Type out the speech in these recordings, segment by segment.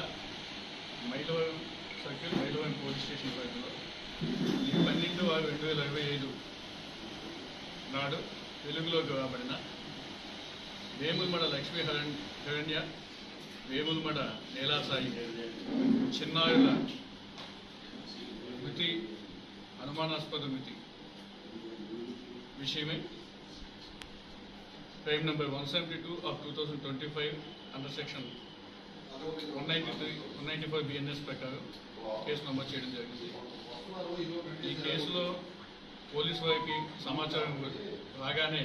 కూడా Mylavaram circle Mylavaram police station పరిధిలో ఈ పన్నెండు ఆరు రెండు వేల ఇరవై ఐదు నాడు వెలుగులోకి రాబడిన వేములమడ లక్ష్మీ హరణ్ హిరణ్య వేములమడ నేలాసాయి చిన్నారుల మృతి అనుమానాస్పద మృతి విషయమే. Crime number one seventy two of two thousand twenty five under section one ninety three one ninety five BNS ప్రకారం కేసు నమోదు చేయడం జరిగింది. ఈ కేసులో పోలీసు వారికి సమాచారం రాగానే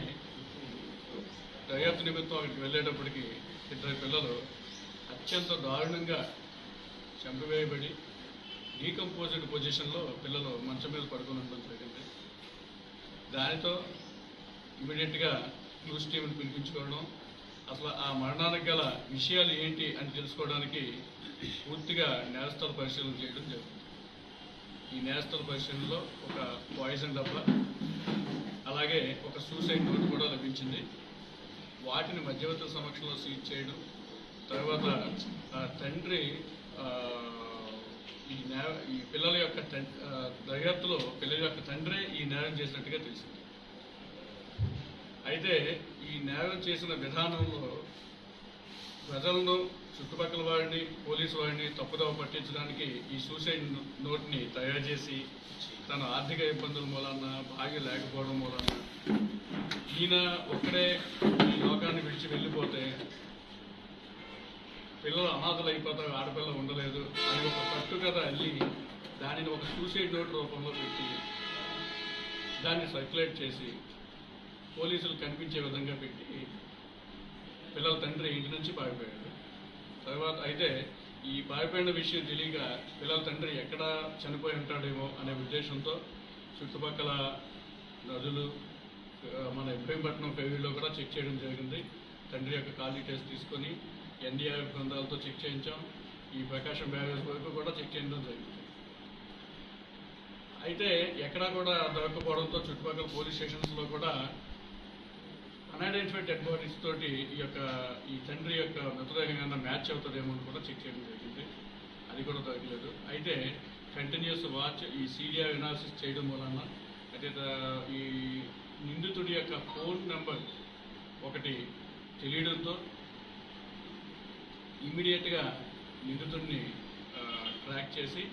దర్యాప్తు నిమిత్తం అక్కడికి వెళ్ళేటప్పటికి ఇద్దరు పిల్లలు అత్యంత దారుణంగా చంపివేయబడి డీకంపోజ్డ్ పొజిషన్లో పిల్లలు మంచం మీద పడుకొని ఉండడం జరిగింది. దానితో ఇమీడియట్గా న్యూస్ టీంని పిలిపించుకోవడం అసలు ఆ మరణానికి గల విషయాలు ఏంటి అని తెలుసుకోవడానికి పూర్తిగా నేరస్థల పరిశీలన చేయడం జరిగింది ఈ నేరస్థల పరిశీలనలో ఒక పాయిజన్ డబ్బా అలాగే ఒక సూసైడ్ నోట్ కూడా లభించింది. వాటిని మధ్యవర్తుల సమక్షంలో సీజ్ చేయడం తర్వాత ఆ తండ్రి ఈ నేర ఈ పిల్లల యొక్క దర్యాప్తులో పిల్లల యొక్క తండ్రే ఈ నేరం చేసినట్టుగా తెలిసింది. అయితే ఈ నేరం చేసిన విధానంలో ప్రజలను చుట్టుపక్కల వారిని పోలీసు వారిని తప్పుదవ పట్టించడానికి ఈ సూసైడ్ నోట్ని తయారు చేసి తన ఆర్థిక ఇబ్బందుల మూలాన భాగ్య లేకపోవడం మూలాన ఈయన ఒక్కడే ఈ లోకాన్ని విడిచి వెళ్ళిపోతే పిల్లలు అనాథలు అయిపోతారు ఆడపిల్ల ఉండలేదు అని ఒక కట్టుకథ అల్లి దానిని ఒక సూసైడ్ నోట్ రూపంలో పెట్టి దాన్ని సర్క్యులేట్ చేసి పోలీసులు కనిపించే విధంగా పెట్టి పిల్లల తండ్రి ఇంటి నుంచి పారిపోయాడు. తర్వాత అయితే ఈ పారిపోయిన విషయం తెలియక పిల్లల తండ్రి ఎక్కడ చనిపోయి ఉంటాడేమో అనే ఉద్దేశంతో చుట్టుపక్కల నదులు మన ఇబ్రహీంపట్నం ఫెరీలో కూడా చెక్ చేయడం జరిగింది. తండ్రి యొక్క ఖాళీ టెస్ట్ తీసుకొని ఎన్డీఆర్ఎఫ్ బృందాలతో చెక్ చేయించాం. ఈ ప్రకాశం బ్యారేజ్ వరకు కూడా చెక్ చేయడం జరిగింది. అయితే ఎక్కడా కూడా దొరకపోవడంతో చుట్టుపక్కల పోలీస్ స్టేషన్స్లో కూడా అన్ఐడెంటిఫైడ్ డెడ్ బాడీస్ తోటి ఈ యొక్క ఈ తండ్రి యొక్క మృతదేహం ఏమైనా మ్యాచ్ అవుతుందేమో అని కూడా చెక్ చేయడం జరిగింది. అది కూడా తగ్గలేదు. అయితే కంటిన్యూస్ వాచ్ ఈ సీడియా ఎనాలిసిస్ చేయడం వలన అయితే ఈ నిందితుడి యొక్క ఫోన్ నెంబర్ ఒకటి తెలియడంతో ఇమ్మీడియట్గా నిందితుడిని ట్రాక్ చేసి